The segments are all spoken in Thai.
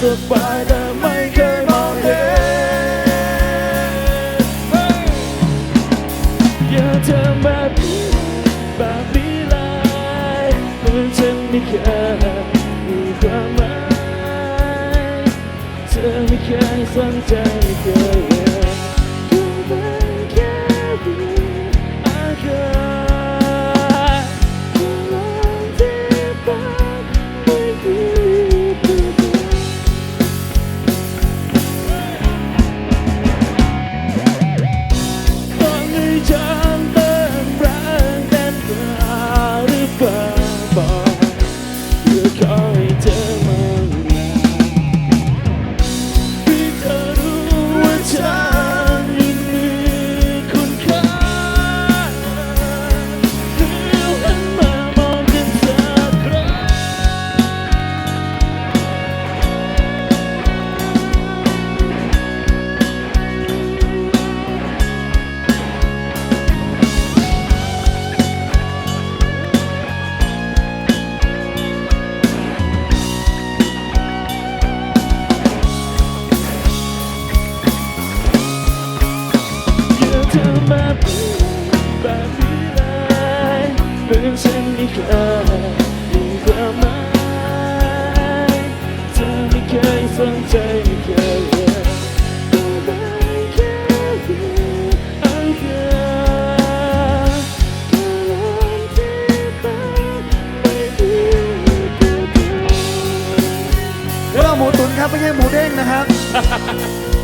สุบายแต่ไม่เคยมองเห็นอย่าทำแบบนี้แบบนี้เลยเหมือนฉันไม่เคยมีความหมายเธอไม่เคยสนใจ ハハハハ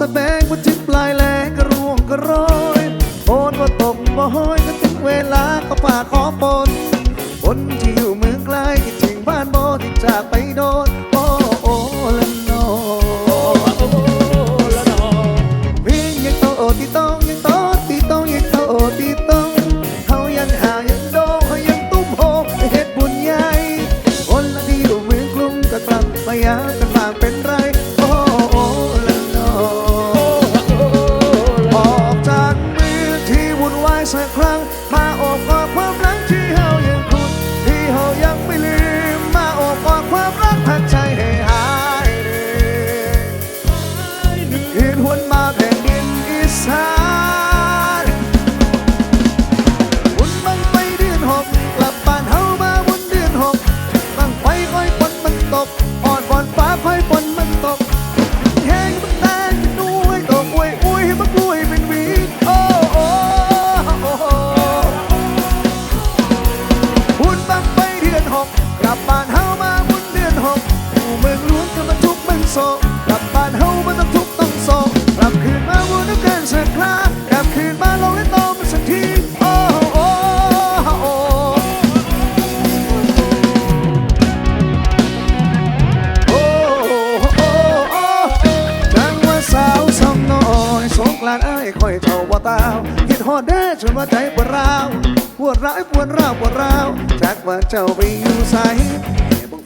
แสดงว่าถึงปลายแหลก็ร่วงก็ร้อยโอนว่าตกว่อยก็ถึงเวลาก็ปาดขอปนคนที่อยู่เมืองไกลคิดถึงบ้านโบที่จากไปโดน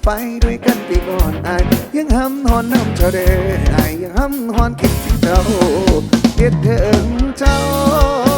ไปด้วยกันไปก่อนไอยังห้ำหอนน้ำทะเลไอยังห้ำหอนคิดถึงเจ้าเด็ดถึงเจ้า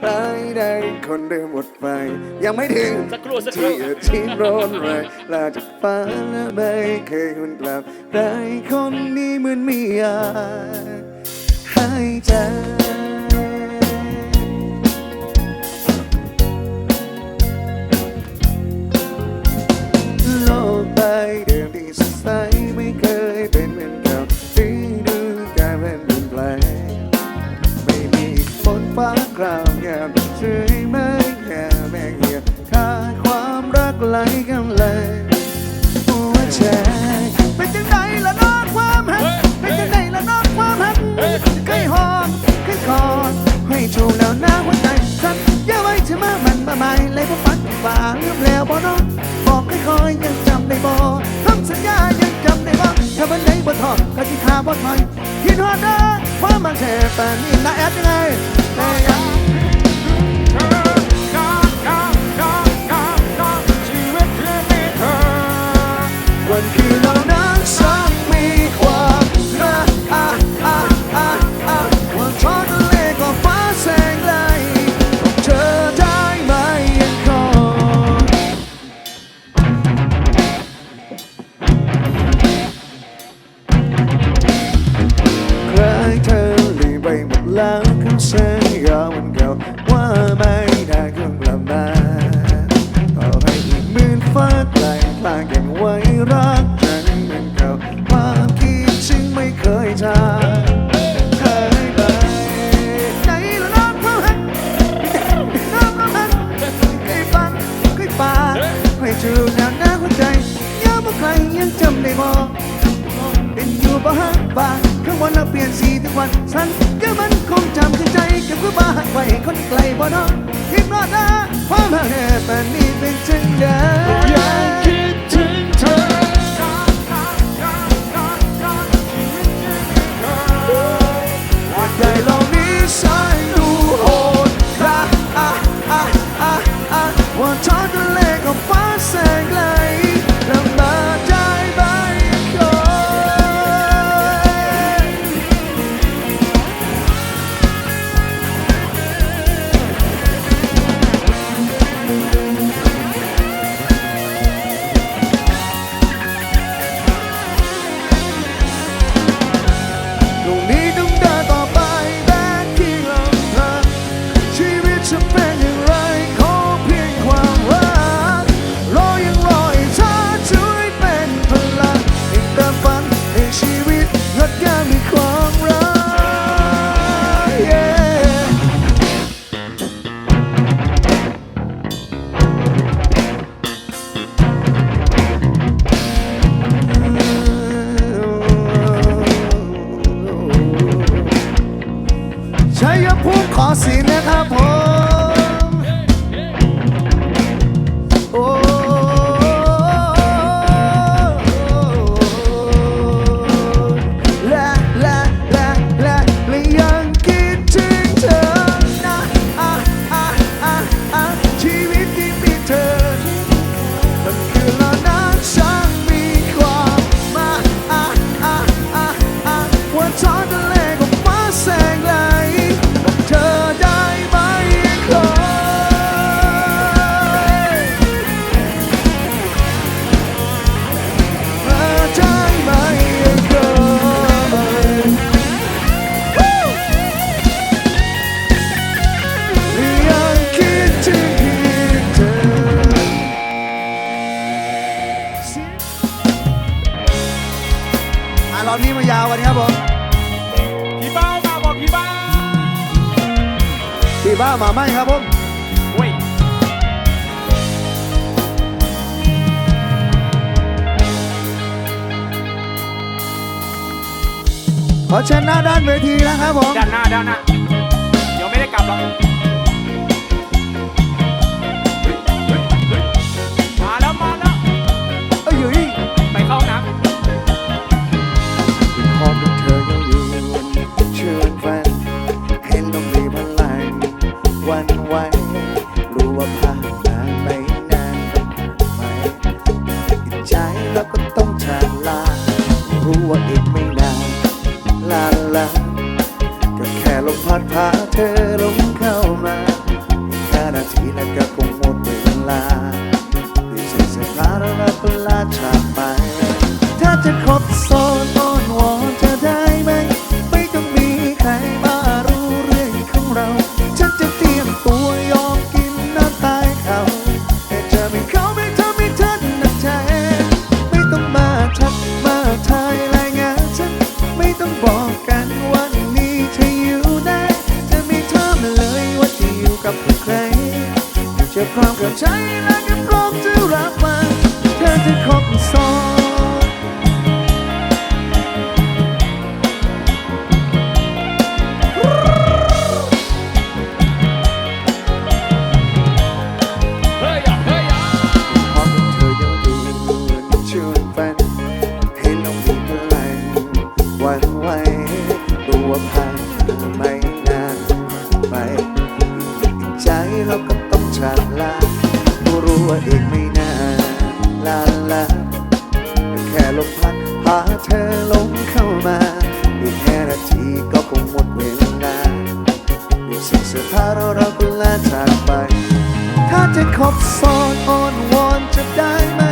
ใครได้คนเดิมหมดไป ยังไม่ถึงสักครู่สักครู่ ที่ที่ร้อนแรงลาจากฟ้าและไม่เคยหุนกลับใครคนนี้เหมือนมียากให้ใจ นฟ้าคราวงามเฉยไม่แค่แม่เหี่ยขาดความรักไหลกำลังหัวใจเป็นจังไดละน้องความหักเป็นจังไดละน้องความหักเคยหอมเคยกอดให้ชูแล้วหน้าหัวใจสั่นอย่าไว้เธอมามันมาใหม่เลยพวกฝันฝ่าลืมแล้วบ่น้องบอกค่อยยังจำได้บ่คำสัญญายังจำได้บ่ถ้าวันไหนบ่ทอดก็สิทาบ่ถอยคิดฮอดเด้อความมันแท้ปานนี้นะแอดยังไง ยังจำได้บ่เป็นอยู่บ่ฮักบ้าข้างบนเราเปลี่ยนสีทุกวันฉันก็มันคงจำใจกับผู้บ้าไว้คนไกลบ่น้องคิดรอดนะความหักแท้ปานนี้เป็นจังใดยังคิดถึงเธอใจเหล่านี้ฉัน ด้านหน้าด้านหน้าเดี๋ยวไม่ได้กลับหรอก เสื้อผ้าเราเราก็ลาจากไป ถ้าจะคบซ้อนอ้อนวอนจะได้ไหม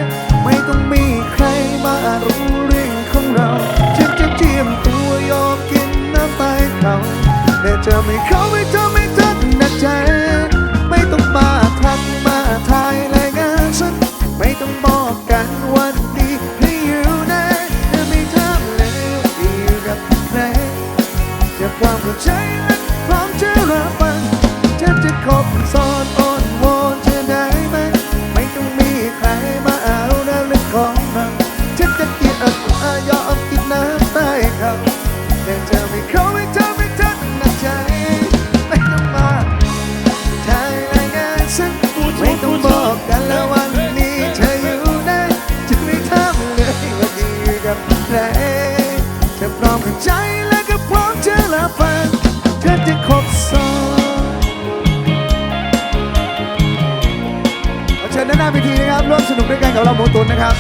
ไม่ต้องมีใครมารู้เรื่องของเราฉันจะเจียมตัวยอมกินน้ำตาเขาแต่เธอไม่เขาไม่เธอไม่เธอหนักใจ กับใครเธอพร้อมเข้าใจและก็พร้อมจะรับฟังเธอจะคบซ้อนขอเชิญด้านหน้าเวทีนะครับร่วมสนุกด้วยกันกับเราโมตุนนะครับ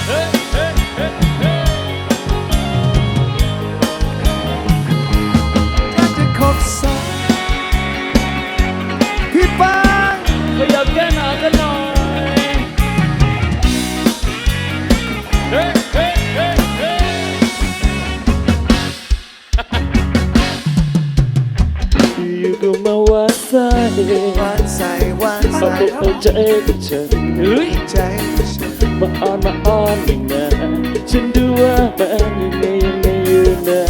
ส่อกเอาใจกับฉันเฮ้ยใจฉันมาอ้อนมาอ้อนยังไงฉันดูว่ามันยังไงยังไงอยู่นะ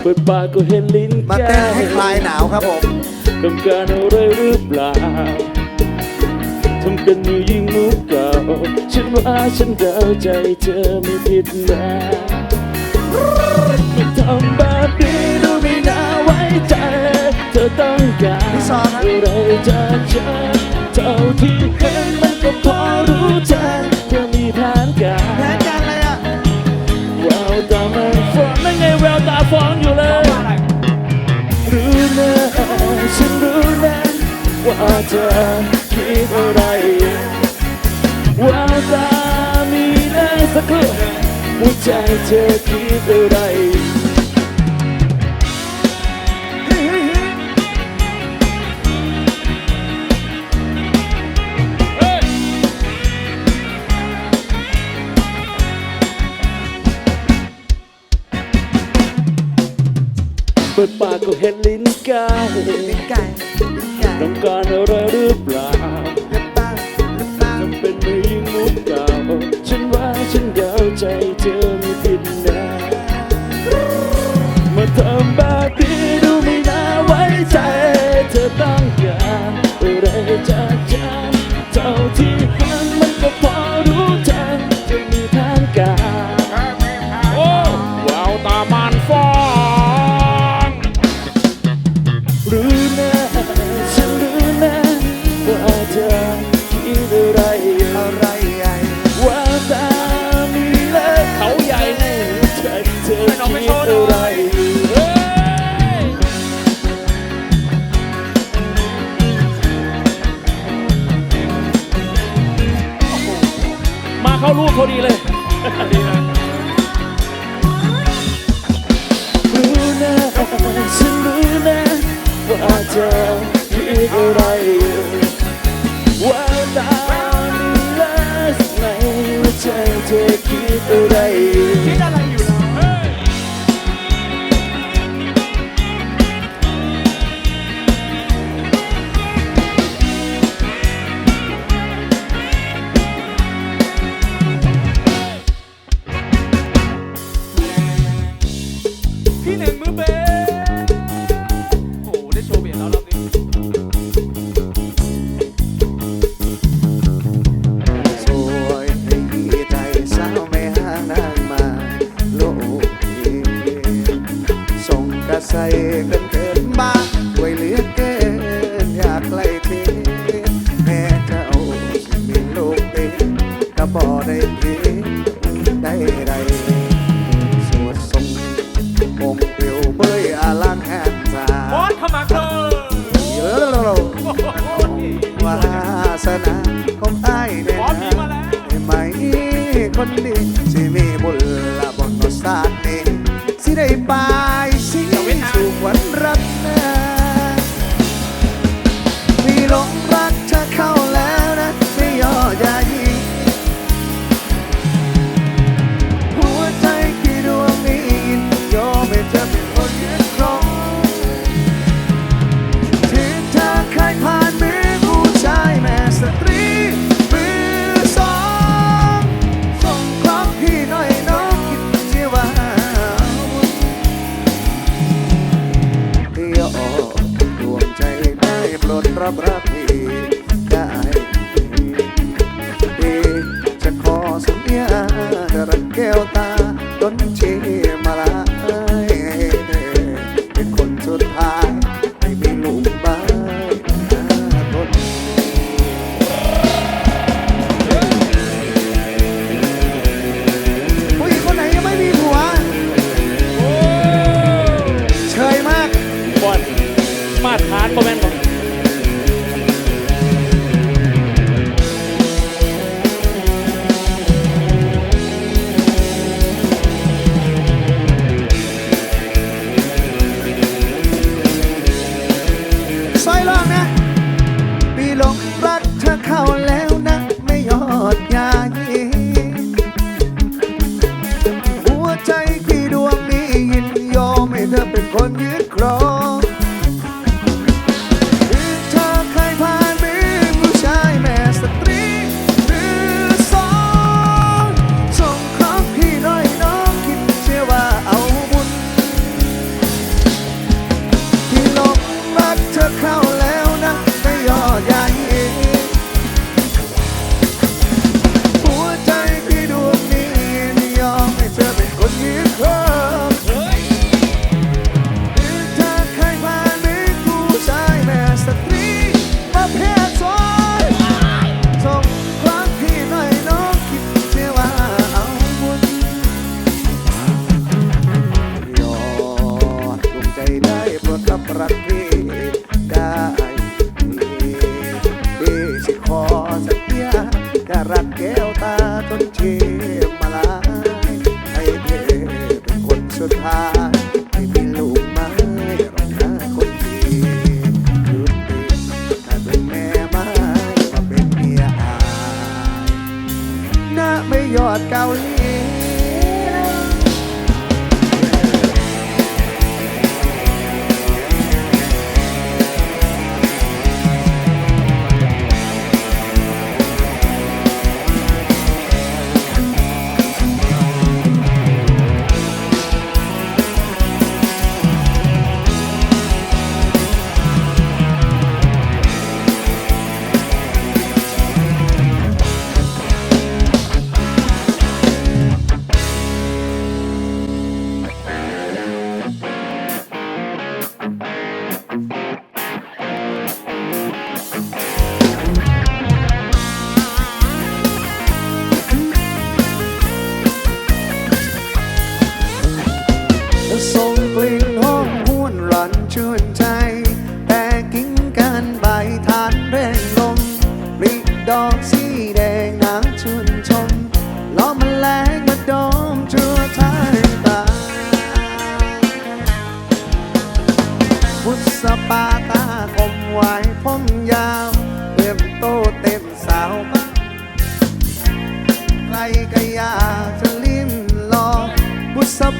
เปิดปากก็เห็นลิ้นมาแก้เต้นให้คลายหนาวครับผมต้องการอะไรหรือเปล่าทำเป็นอยู่ยิ่งมุกเก่าฉันว่าฉันเดาใจเธอไม่ผิดนะทำแบบนี้ เธอต้องการพี่ซอนนะอะไรจากฉันเท่าที่เห็นมันก็พอรู้ใจเธอมีแผนการแพ้กันเลยอะแววตามันฟ้องนั่นไงแววตาฟ้องอยู่เลยำอะไรรู้นะฉันรู้นะว่าเธอคิดอะไรแววตามีนะสักครู่หัวใจเธอคิดอะไร เปิดปากก็เห็นลิ้นกายเป็นไก่เป็นไก่ต้องการอะไรหรือเปล่า เข้าลูกพอดีเลย ระใสเกันเกินบ้า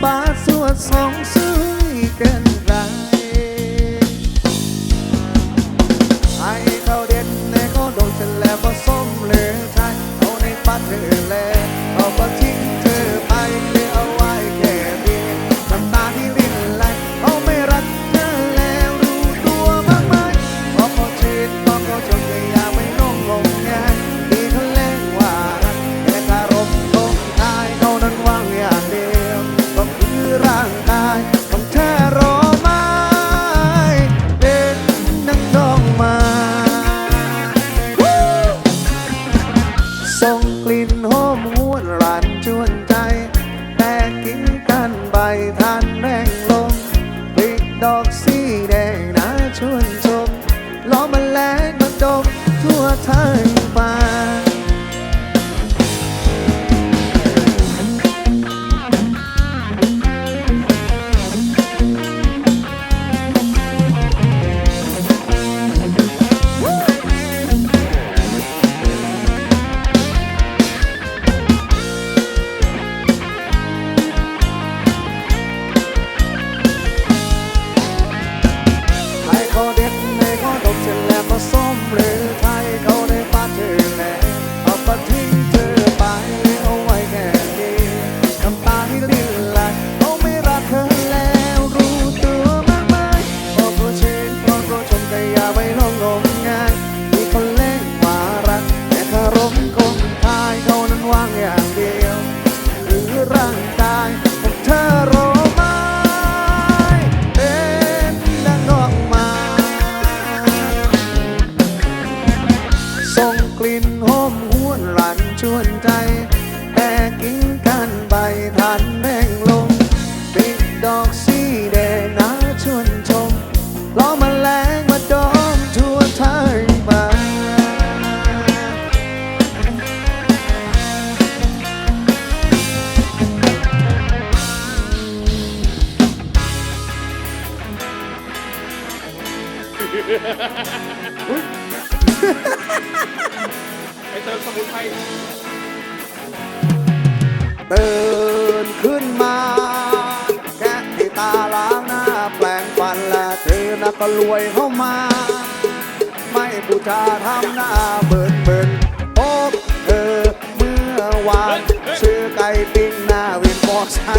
บาทสวดสองซื้อกัน semua tempat วาน ซื้อไก่ปิ้งหน้าวินบอกใช่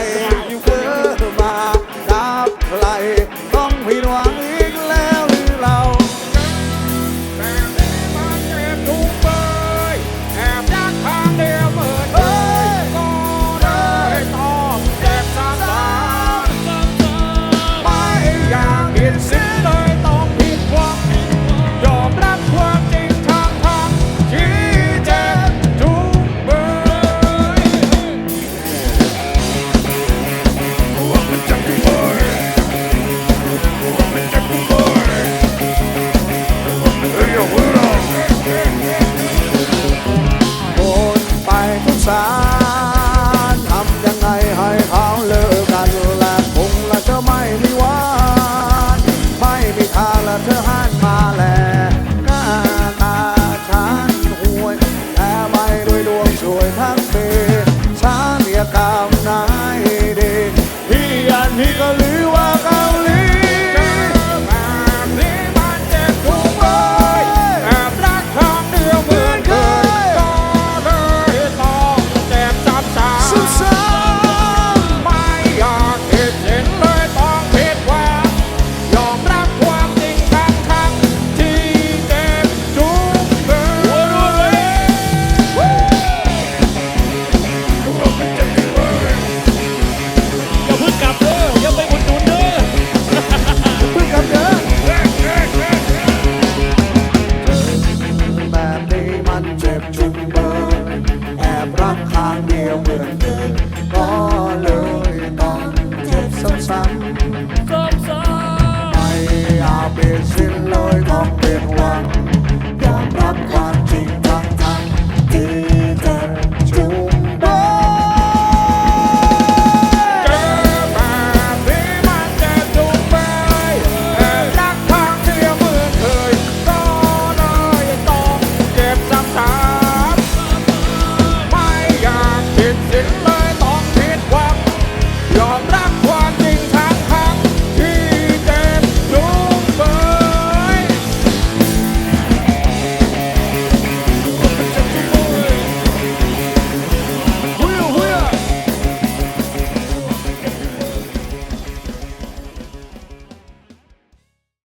ทางเดียวเหมือนเดิมก็เลยต้องเจ็บซ้ำๆ